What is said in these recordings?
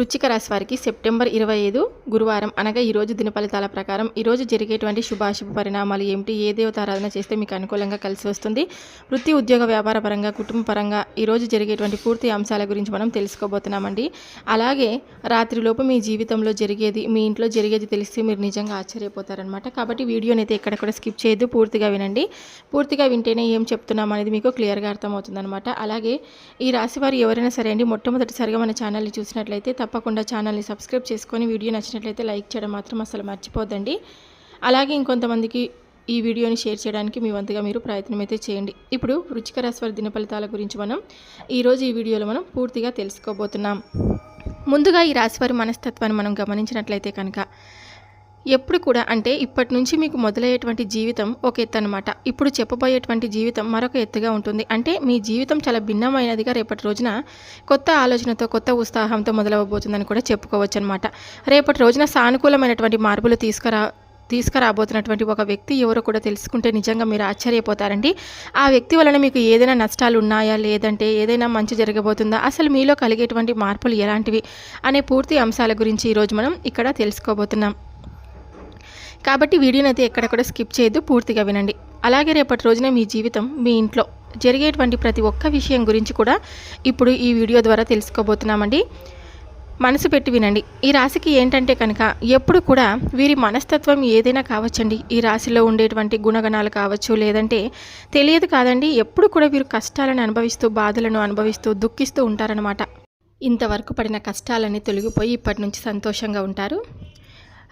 వృచ్చిక రాశి వారికి సెప్టెంబర్ ఇరవై ఐదు గురువారం అనగా ఈరోజు దిన ఫలితాల ప్రకారం ఈరోజు జరిగేటువంటి శుభాశుభ పరిణామాలు ఏమిటి ఏ దేవతారాధన చేస్తే మీకు అనుకూలంగా కలిసి వస్తుంది? వృత్తి ఉద్యోగ వ్యాపార పరంగా కుటుంబ పరంగా ఈరోజు జరిగేటువంటి పూర్తి అంశాల గురించి మనం తెలుసుకోబోతున్నామండి. అలాగే రాత్రిలోపు మీ జీవితంలో జరిగేది మీ ఇంట్లో జరిగేది తెలిస్తే మీరు నిజంగా ఆశ్చర్యపోతారనమాట కాబట్టి వీడియోని అయితే ఎక్కడ కూడా స్కిప్ చేయొద్దు పూర్తిగా వినండి. పూర్తిగా వింటేనే ఏం చెప్తున్నాం అనేది మీకు క్లియర్గా అర్థమవుతుందనమాట అలాగే ఈ రాశి వారు ఎవరైనా సరే అండి మొట్టమొదటిసారిగా మన ఛానల్ని చూసినట్లయితే తప్పకుండా ఛానల్ని సబ్స్క్రైబ్ చేసుకొని వీడియో నచ్చినట్లయితే లైక్ చేయడం మాత్రం అసలు మర్చిపోద్దండి. అలాగే ఇంకొంతమందికి ఈ వీడియోని షేర్ చేయడానికి మీ వంతుగా మీరు ప్రయత్నం అయితే చేయండి. ఇప్పుడు రుచిక రాశి దిన ఫలితాల గురించి మనం ఈరోజు ఈ వీడియోలో మనం పూర్తిగా తెలుసుకోబోతున్నాం. ముందుగా ఈ రాశివారి మనస్తత్వాన్ని మనం గమనించినట్లయితే కనుక ఎప్పుడు కూడా అంటే ఇప్పటి నుంచి మీకు మొదలయ్యేటువంటి జీవితం ఒక ఎత్తు అనమాట ఇప్పుడు చెప్పబోయేటువంటి జీవితం మరొక ఎత్తుగా ఉంటుంది. అంటే మీ జీవితం చాలా భిన్నమైనదిగా రేపటి రోజున కొత్త ఆలోచనతో కొత్త ఉత్సాహంతో మొదలవబోతుందని కూడా చెప్పుకోవచ్చు అనమాట రేపటి రోజున సానుకూలమైనటువంటి మార్పులు తీసుకురా తీసుకురాబోతున్నటువంటి ఒక వ్యక్తి ఎవరో కూడా తెలుసుకుంటే నిజంగా మీరు ఆశ్చర్యపోతారండి. ఆ వ్యక్తి వలన మీకు ఏదైనా నష్టాలు ఉన్నాయా? లేదంటే ఏదైనా మంచి జరగబోతుందా? అసలు మీలో కలిగేటువంటి మార్పులు ఎలాంటివి? అనే పూర్తి అంశాల గురించి ఈరోజు మనం ఇక్కడ తెలుసుకోబోతున్నాం. కాబట్టి వీడియోని అయితే ఎక్కడ స్కిప్ చేయొద్దు పూర్తిగా వినండి. అలాగే రేపటి రోజున మీ జీవితం మీ ఇంట్లో జరిగేటువంటి ప్రతి ఒక్క విషయం గురించి కూడా ఇప్పుడు ఈ వీడియో ద్వారా తెలుసుకోబోతున్నామండి. మనసు పెట్టి వినండి. ఈ రాశికి ఏంటంటే కనుక ఎప్పుడు కూడా వీరి మనస్తత్వం ఏదైనా కావచ్చండి. ఈ రాశిలో ఉండేటువంటి గుణగణాలు కావచ్చు లేదంటే తెలియదు కాదండి ఎప్పుడు కూడా వీరు కష్టాలను అనుభవిస్తూ బాధలను అనుభవిస్తూ దుఃఖిస్తూ ఉంటారనమాట ఇంతవరకు పడిన కష్టాలన్నీ తొలగిపోయి ఇప్పటి నుంచి సంతోషంగా ఉంటారు.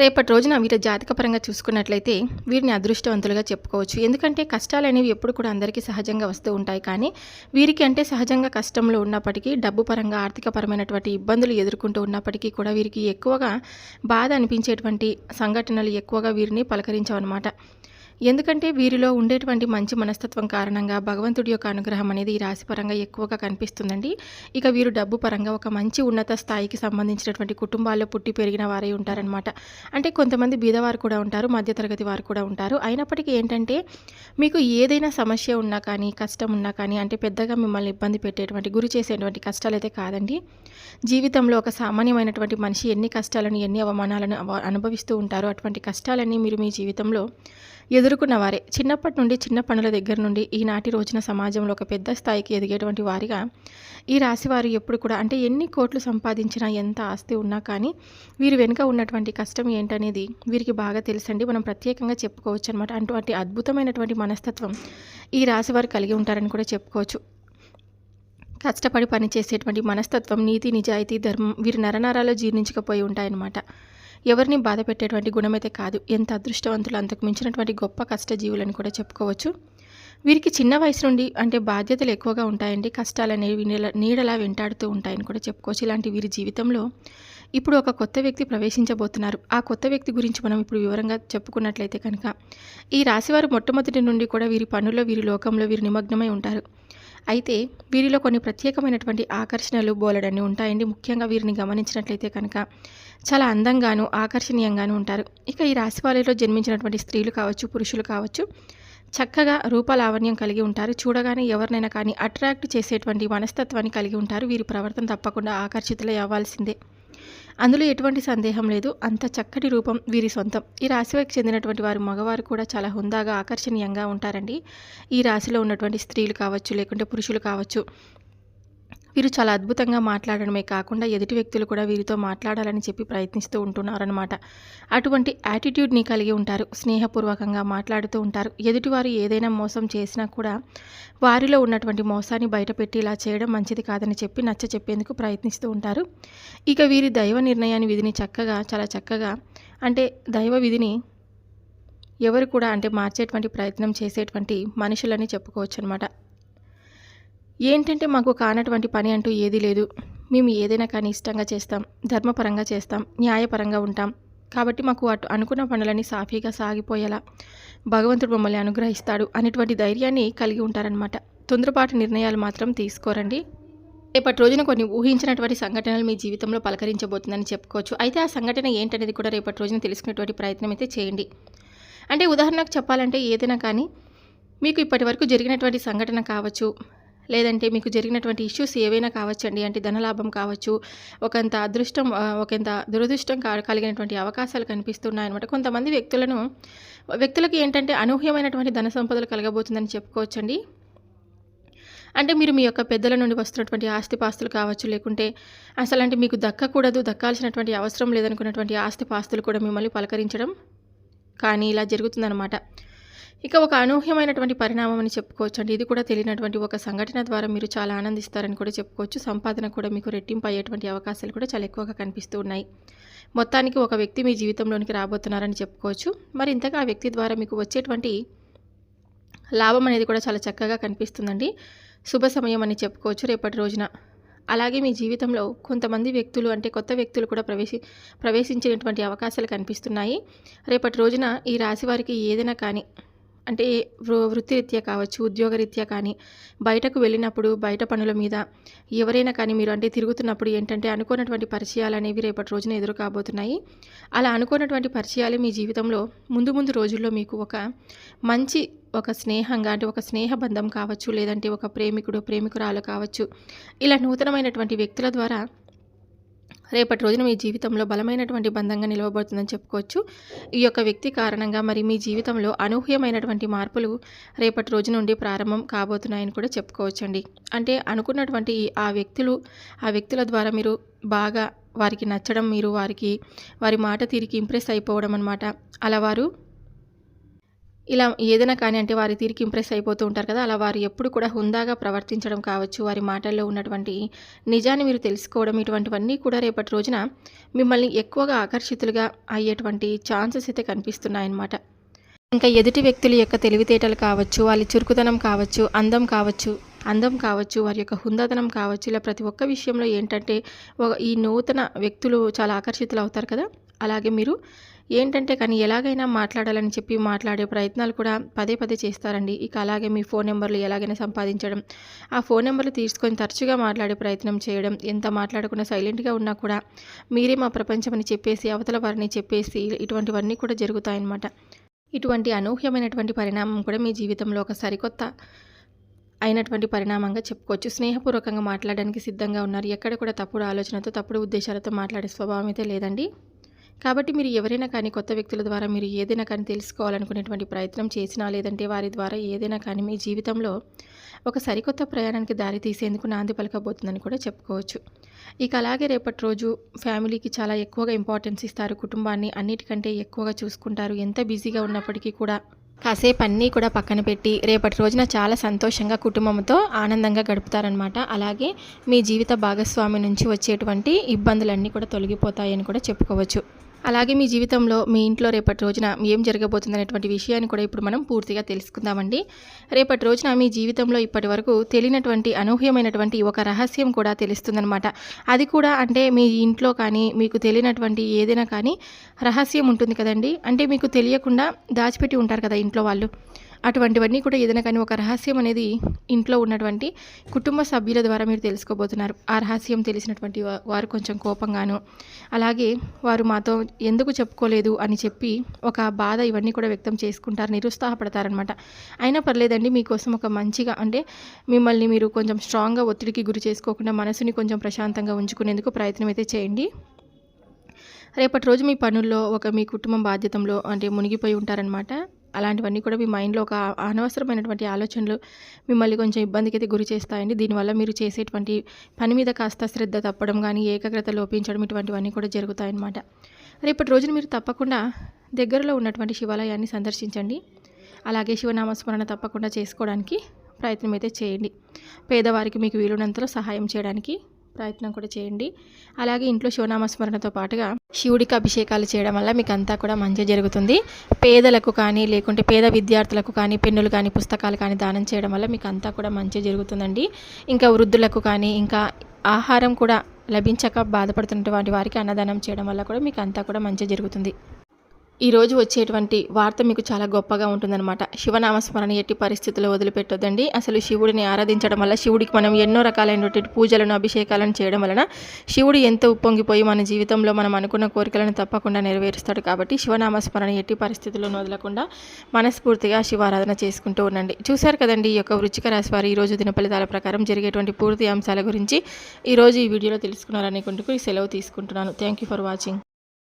రేపటి రోజున వీరి జాతకపరంగా చూసుకున్నట్లయితే వీరిని అదృష్టవంతులుగా చెప్పుకోవచ్చు. ఎందుకంటే కష్టాలు అనేవి ఎప్పుడు కూడా అందరికీ సహజంగా వస్తూ ఉంటాయి. కానీ వీరికి అంటే సహజంగా కష్టంలో ఉన్నప్పటికీ డబ్బు పరంగా ఆర్థికపరమైనటువంటి ఇబ్బందులు ఎదుర్కొంటూ ఉన్నప్పటికీ కూడా వీరికి ఎక్కువగా బాధ అనిపించేటువంటి సంఘటనలు ఎక్కువగా వీరిని పలకరించవన్నమాట. ఎందుకంటే వీరిలో ఉండేటువంటి మంచి మనస్తత్వం కారణంగా భగవంతుడి యొక్క అనుగ్రహం అనేది ఈ రాశి పరంగా ఎక్కువగా కనిపిస్తుందండి. ఇక వీరు డబ్బు పరంగా ఒక మంచి ఉన్నత స్థాయికి సంబంధించినటువంటి కుటుంబాల్లో పుట్టి పెరిగిన వారే ఉంటారనమాట అంటే కొంతమంది బీదవారు కూడా ఉంటారు మధ్యతరగతి వారు కూడా ఉంటారు. అయినప్పటికీ ఏంటంటే మీకు ఏదైనా సమస్య ఉన్నా కానీ కష్టం ఉన్నా కానీ అంటే పెద్దగా మిమ్మల్ని ఇబ్బంది పెట్టేటువంటి గురి చేసేటువంటి కష్టాలు అయితే కాదండి. జీవితంలో ఒక సామాన్యమైనటువంటి మనిషి ఎన్ని కష్టాలను ఎన్ని అవమానాలను అనుభవిస్తూ ఉంటారో అటువంటి కష్టాలన్నీ మీరు మీ జీవితంలో ఎదుర్కొన్న వారే చిన్నప్పటి నుండి చిన్న పనుల దగ్గర నుండి ఈనాటి రోజున సమాజంలో ఒక పెద్ద స్థాయికి ఎదిగేటువంటి వారిగా ఈ రాశి వారు ఎప్పుడు కూడా అంటే ఎన్ని కోట్లు సంపాదించినా ఎంత ఆస్తి ఉన్నా కానీ వీరి వెనుక ఉన్నటువంటి కష్టం ఏంటనేది వీరికి బాగా తెలుసండి. మనం ప్రత్యేకంగా చెప్పుకోవచ్చు అనమాట అటువంటి అద్భుతమైనటువంటి మనస్తత్వం ఈ రాశి వారు కలిగి ఉంటారని కూడా చెప్పుకోవచ్చు. కష్టపడి పనిచేసేటువంటి మనస్తత్వం నీతి నిజాయితీ ధర్మం వీరి నరనరాలో జీర్ణించకపోయి ఉంటాయన్నమాట. ఎవరిని బాధ పెట్టేటువంటి గుణమైతే కాదు ఎంత అదృష్టవంతులు అంతకు మించినటువంటి గొప్ప కష్టజీవులని కూడా చెప్పుకోవచ్చు. వీరికి చిన్న వయసు నుండి అంటే బాధ్యతలు ఎక్కువగా ఉంటాయండి. కష్టాలు అనేవి నీడ నీడలా వెంటాడుతూ ఉంటాయని కూడా చెప్పుకోవచ్చు. ఇలాంటి వీరి జీవితంలో ఇప్పుడు ఒక కొత్త వ్యక్తి ప్రవేశించబోతున్నారు. ఆ కొత్త వ్యక్తి గురించి మనం ఇప్పుడు వివరంగా చెప్పుకున్నట్లయితే కనుక ఈ రాశివారు మొట్టమొదటి నుండి కూడా వీరి పనుల్లో వీరి లోకంలో వీరు నిమగ్నమై ఉంటారు. అయితే వీరిలో కొన్ని ప్రత్యేకమైనటువంటి ఆకర్షణలు బోలెడన్ని ఉంటాయండి. ముఖ్యంగా వీరిని గమనించినట్లయితే కనుక చాలా అందంగాను ఆకర్షణీయంగాను ఉంటారు. ఇక ఈ రాశి వాళ్ళలో జన్మించినటువంటి స్త్రీలు కావచ్చు పురుషులు కావచ్చు చక్కగా రూపలావణ్యం కలిగి ఉంటారు. చూడగానే ఎవరినైనా కానీ అట్రాక్ట్ చేసేటువంటి మనస్తత్వాన్ని కలిగి ఉంటారు. వీరి ప్రవర్తన తప్పకుండా ఆకర్షితులై అవ్వాల్సిందే. అందులో ఎటువంటి సందేహం లేదు. అంత చక్కటి రూపం వీరి సొంతం. ఈ రాశికి చెందినటువంటి వారు మగవారు కూడా చాలా హుందాగా ఆకర్షణీయంగా ఉంటారండి. ఈ రాశిలో ఉన్నటువంటి స్త్రీలు కావచ్చు లేకుంటే పురుషులు కావచ్చు వీరు చాలా అద్భుతంగా మాట్లాడడమే కాకుండా ఎదుటి వ్యక్తులు కూడా వీరితో మాట్లాడాలని చెప్పి ప్రయత్నిస్తూ ఉంటున్నారనమాట అటువంటి యాటిట్యూడ్ని కలిగి ఉంటారు స్నేహపూర్వకంగా మాట్లాడుతూ ఉంటారు. ఎదుటివారు ఏదైనా మోసం చేసినా కూడా వారిలో ఉన్నటువంటి మోసాన్ని బయటపెట్టి ఇలా చేయడం మంచిది కాదని చెప్పి నచ్చ చెప్పేందుకు ప్రయత్నిస్తూ ఉంటారు. ఇక వీరి దైవ నిర్ణయాన్ని విధిని చక్కగా చాలా చక్కగా అంటే దైవ విధిని ఎవరు కూడా అంటే మార్చేటువంటి ప్రయత్నం చేసేటువంటి మనుషులని చెప్పుకోవచ్చు అనమాట ఏంటంటే మాకు కానటువంటి పని అంటూ ఏదీ లేదు. మేము ఏదైనా కానీ ఇష్టంగా చేస్తాం ధర్మపరంగా చేస్తాం న్యాయపరంగా ఉంటాం. కాబట్టి మాకు అటు అనుకున్న పనులని సాఫీగా సాగిపోయేలా భగవంతుడు మమ్మల్ని అనుగ్రహిస్తాడు అనేటువంటి ధైర్యాన్ని కలిగి ఉంటారనమాట తొందరపాటు నిర్ణయాలు మాత్రం తీసుకోరండి. రేపటి రోజున కొన్ని ఊహించినటువంటి సంఘటనలు మీ జీవితంలో పలకరించబోతుందని చెప్పుకోవచ్చు. అయితే ఆ సంఘటన ఏంటనేది కూడా రేపటి రోజున తెలుసుకునేటువంటి ప్రయత్నం అయితే చేయండి. అంటే ఉదాహరణకు చెప్పాలంటే ఏదైనా కానీ మీకు ఇప్పటి వరకు జరిగినటువంటి సంఘటన కావచ్చు లేదంటే మీకు జరిగినటువంటి ఇష్యూస్ ఏవైనా కావచ్చండి? అంటే ధనలాభం కావచ్చు ఒకంత అదృష్టం ఒకంత దురదృష్టం కా కలిగినటువంటి అవకాశాలు కనిపిస్తున్నాయన్నమాట కొంతమంది వ్యక్తులను వ్యక్తులకు ఏంటంటే అనూహ్యమైనటువంటి ధన సంపదలు కలగబోతుందని చెప్పుకోవచ్చండి. అంటే మీరు మీ యొక్క పెద్దల నుండి వస్తున్నటువంటి ఆస్తిపాస్తులు కావచ్చు లేకుంటే అసలు అంటే మీకు దక్కకూడదు దక్కాల్సినటువంటి అవసరం లేదనుకున్నటువంటి ఆస్తిపాస్తులు కూడా మిమ్మల్ని పలకరించడం కానీ ఇలా జరుగుతుందన్నమాట. ఇక ఒక అనూహ్యమైనటువంటి పరిణామం అని చెప్పుకోవచ్చు అండి ఇది కూడా తెలియనటువంటి ఒక సంఘటన ద్వారా మీరు చాలా ఆనందిస్తారని కూడా చెప్పుకోవచ్చు. సంపాదన కూడా మీకు రెట్టింపు అయ్యేటువంటి అవకాశాలు కూడా చాలా ఎక్కువగా కనిపిస్తూ ఉన్నాయి. మొత్తానికి ఒక వ్యక్తి మీ జీవితంలోనికి రాబోతున్నారని చెప్పుకోవచ్చు. మరి ఇంతగా ఆ వ్యక్తి ద్వారా మీకు వచ్చేటువంటి లాభం అనేది కూడా చాలా చక్కగా కనిపిస్తుందండి. శుభ సమయం అని చెప్పుకోవచ్చు రేపటి రోజున. అలాగే మీ జీవితంలో కొంతమంది వ్యక్తులు అంటే కొత్త వ్యక్తులు కూడా ప్రవేశి ప్రవేశించినటువంటి అవకాశాలు కనిపిస్తున్నాయి. రేపటి రోజున ఈ రాశి వారికి ఏదైనా కానీ అంటే వృ- వృత్తిరీత్యా కావచ్చు ఉద్యోగరీత్యా కానీ బయటకు వెళ్ళినప్పుడు బయట పనుల మీద ఎవరైనా కానీ మీరు అంటే తిరుగుతున్నప్పుడు ఏంటంటే అనుకున్నటువంటి పరిచయాలు అనేవి రేపటి రోజున ఎదురు కాబోతున్నాయి అలా అనుకున్నటువంటి పరిచయాలు మీ జీవితంలో ముందు ముందు రోజుల్లో మీకు ఒక మంచి ఒక స్నేహంగా అంటే ఒక స్నేహ బంధం కావచ్చు లేదంటే ఒక ప్రేమికుడు ప్రేమికురాలు కావచ్చు ఇలా నూతనమైనటువంటి వ్యక్తుల ద్వారా రేపటి రోజున మీ జీవితంలో బలమైనటువంటి బంధంగా నిలవబడుతుందని చెప్పుకోవచ్చు. ఈ యొక్క వ్యక్తి కారణంగా మరి మీ జీవితంలో అనూహ్యమైనటువంటి మార్పులు రేపటి రోజు నుండి ప్రారంభం కాబోతున్నాయని కూడా చెప్పుకోవచ్చండి. అంటే అనుకున్నటువంటి ఆ వ్యక్తులు ఆ వ్యక్తుల ద్వారా మీరు బాగా వారికి నచ్చడం మీరు వారికి వారి మాట తీరికి ఇంప్రెస్ అయిపోవడం అనమాట అలా వారు ఇలా ఏదైనా కానీ అంటే వారి తీరికి ఇంప్రెస్ అయిపోతూ ఉంటారు కదా అలా వారు ఎప్పుడు కూడా హుందాగా ప్రవర్తించడం కావచ్చు వారి మాటల్లో ఉన్నటువంటి నిజాన్ని మీరు తెలుసుకోవడం ఇటువంటివన్నీ కూడా రేపటి రోజున మిమ్మల్ని ఎక్కువగా ఆకర్షితులుగా అయ్యేటువంటి ఛాన్సెస్ అయితే కనిపిస్తున్నాయన్నమాట. ఇంకా ఎదుటి వ్యక్తుల యొక్క తెలివితేటలు కావచ్చు వాళ్ళ చురుకుదనం కావచ్చు అందం కావచ్చు అందం కావచ్చు వారి యొక్క హుందాదనం కావచ్చు ఇలా ప్రతి ఒక్క విషయంలో ఏంటంటే ఈ నూతన వ్యక్తులు చాలా ఆకర్షితులు అవుతారు కదా అలాగే మీరు ఏంటంటే కానీ ఎలాగైనా మాట్లాడాలని చెప్పి మాట్లాడే ప్రయత్నాలు కూడా పదే పదే చేస్తారండి. ఇక అలాగే మీ ఫోన్ నెంబర్లు ఎలాగైనా సంపాదించడం ఆ ఫోన్ నెంబర్లు తీసుకొని తరచుగా మాట్లాడే ప్రయత్నం చేయడం ఎంత మాట్లాడకుండా సైలెంట్గా ఉన్నా కూడా మీరే మా ప్రపంచం అని చెప్పేసి అవతల వారిని చెప్పేసి ఇటువంటివన్నీ కూడా జరుగుతాయన్నమాట. ఇటువంటి అనూహ్యమైనటువంటి పరిణామం కూడా మీ జీవితంలో ఒక సరికొత్త అయినటువంటి పరిణామంగా చెప్పుకోవచ్చు. స్నేహపూర్వకంగా మాట్లాడడానికి సిద్ధంగా ఉన్నారు. ఎక్కడ కూడా తప్పుడు ఆలోచనతో తప్పుడు ఉద్దేశాలతో మాట్లాడే స్వభావం అయితే లేదండి. కాబట్టి మీరు ఎవరైనా కానీ కొత్త వ్యక్తుల ద్వారా మీరు ఏదైనా కానీ తెలుసుకోవాలనుకునేటువంటి ప్రయత్నం చేసినా లేదంటే వారి ద్వారా ఏదైనా కానీ మీ జీవితంలో ఒక సరికొత్త ప్రయాణానికి దారి తీసేందుకు నాంది పలకబోతుందని కూడా చెప్పుకోవచ్చు. ఇక అలాగే రేపటి రోజు ఫ్యామిలీకి చాలా ఎక్కువగా ఇంపార్టెన్స్ ఇస్తారు. కుటుంబాన్ని అన్నిటికంటే ఎక్కువగా చూసుకుంటారు. ఎంత బిజీగా ఉన్నప్పటికీ కూడా కాసేపు అన్నీ కూడా పక్కన పెట్టి రేపటి రోజున చాలా సంతోషంగా కుటుంబంతో ఆనందంగా గడుపుతారనమాట అలాగే మీ జీవిత భాగస్వామి నుంచి వచ్చేటువంటి ఇబ్బందులన్నీ కూడా తొలగిపోతాయని కూడా చెప్పుకోవచ్చు. అలాగే మీ జీవితంలో మీ ఇంట్లో రేపటి రోజున ఏం జరగబోతుంది అనేటువంటి విషయాన్ని కూడా ఇప్పుడు మనం పూర్తిగా తెలుసుకుందామండి. రేపటి రోజున మీ జీవితంలో ఇప్పటి వరకు తెలియనటువంటి అనూహ్యమైనటువంటి ఒక రహస్యం కూడా తెలుస్తుందనమాట అది కూడా అంటే మీ ఇంట్లో కానీ మీకు తెలియనటువంటి ఏదైనా కానీ రహస్యం ఉంటుంది కదండి. అంటే మీకు తెలియకుండా దాచిపెట్టి ఉంటారు కదా ఇంట్లో వాళ్ళు. అటువంటివన్నీ కూడా ఏదైనా కానీ ఒక రహస్యం అనేది ఇంట్లో ఉన్నటువంటి కుటుంబ సభ్యుల ద్వారా మీరు తెలుసుకోబోతున్నారు. ఆ రహస్యం తెలిసినటువంటి వారు కొంచెం కోపంగాను అలాగే వారు మాతో ఎందుకు చెప్పుకోలేదు అని చెప్పి ఒక బాధ ఇవన్నీ కూడా వ్యక్తం చేసుకుంటారు నిరుత్సాహపడతారనమాట అయినా పర్లేదండి మీకోసం ఒక మంచిగా అంటే మిమ్మల్ని మీరు కొంచెం స్ట్రాంగ్గా ఒత్తిడికి గురి చేసుకోకుండా మనసుని కొంచెం ప్రశాంతంగా ఉంచుకునేందుకు ప్రయత్నం అయితే చేయండి. రేపటి రోజు మీ పనుల్లో ఒక మీ కుటుంబం బాధ్యతలో అంటే మునిగిపోయి ఉంటారనమాట అలాంటివన్నీ కూడా మీ మైండ్లో ఒక అనవసరమైనటువంటి ఆలోచనలు మిమ్మల్ని కొంచెం ఇబ్బందికి అయితే గురి చేస్తాయండి. దీనివల్ల మీరు చేసేటువంటి పని మీద కాస్త శ్రద్ధ తప్పడం కానీ ఏకాగ్రత లోపించడం ఇటువంటివన్నీ కూడా జరుగుతాయన్నమాట. రేపటి రోజున మీరు తప్పకుండా దగ్గరలో ఉన్నటువంటి శివాలయాన్ని సందర్శించండి. అలాగే శివనామస్మరణ తప్పకుండా చేసుకోవడానికి ప్రయత్నం అయితే చేయండి. పేదవారికి మీకు వీలున్నంతలో సహాయం చేయడానికి ప్రయత్నం కూడా చేయండి. అలాగే ఇంట్లో శివనామస్మరణతో పాటుగా శివుడికి అభిషేకాలు చేయడం వల్ల మీకు అంతా కూడా మంచి జరుగుతుంది. పేదలకు కానీ లేకుంటే పేద విద్యార్థులకు కానీ పెన్నులు కానీ పుస్తకాలు కానీ దానం చేయడం వల్ల మీకు అంతా కూడా మంచి జరుగుతుందండి. ఇంకా వృద్ధులకు కానీ ఇంకా ఆహారం కూడా లభించక బాధపడుతున్నటువంటి వారికి అన్నదానం చేయడం వల్ల కూడా మీకు అంతా కూడా మంచి జరుగుతుంది. ఈరోజు వచ్చేటువంటి వార్త మీకు చాలా గొప్పగా ఉంటుందన్నమాట. శివనామస్మరణ ఎట్టి పరిస్థితుల్లో వదిలిపెట్టొద్దండి. అసలు శివుడిని ఆరాధించడం వల్ల శివుడికి మనం ఎన్నో రకాలైనటువంటి పూజలను అభిషేకాలను చేయడం వలన శివుడు ఎంతో ఉప్పొంగిపోయి మన జీవితంలో మనం అనుకున్న కోరికలను తప్పకుండా నెరవేరుస్తాడు కాబట్టి శివనామస్మరణ ఎట్టి పరిస్థితుల్లో వదలకుండా మనస్ఫూర్తిగా శివారాధన చేసుకుంటూ ఉండండి. చూశారు కదండి ఈ యొక్క వృచ్చిక రాశి వారి ఈరోజు దినఫలితాల ప్రకారం జరిగేటువంటి పూర్తి అంశాల గురించి. ఈరోజు ఈ వీడియోలో తెలుసుకున్నారనుకుంటూ సెలవు తీసుకుంటున్నాను. Thank you for watching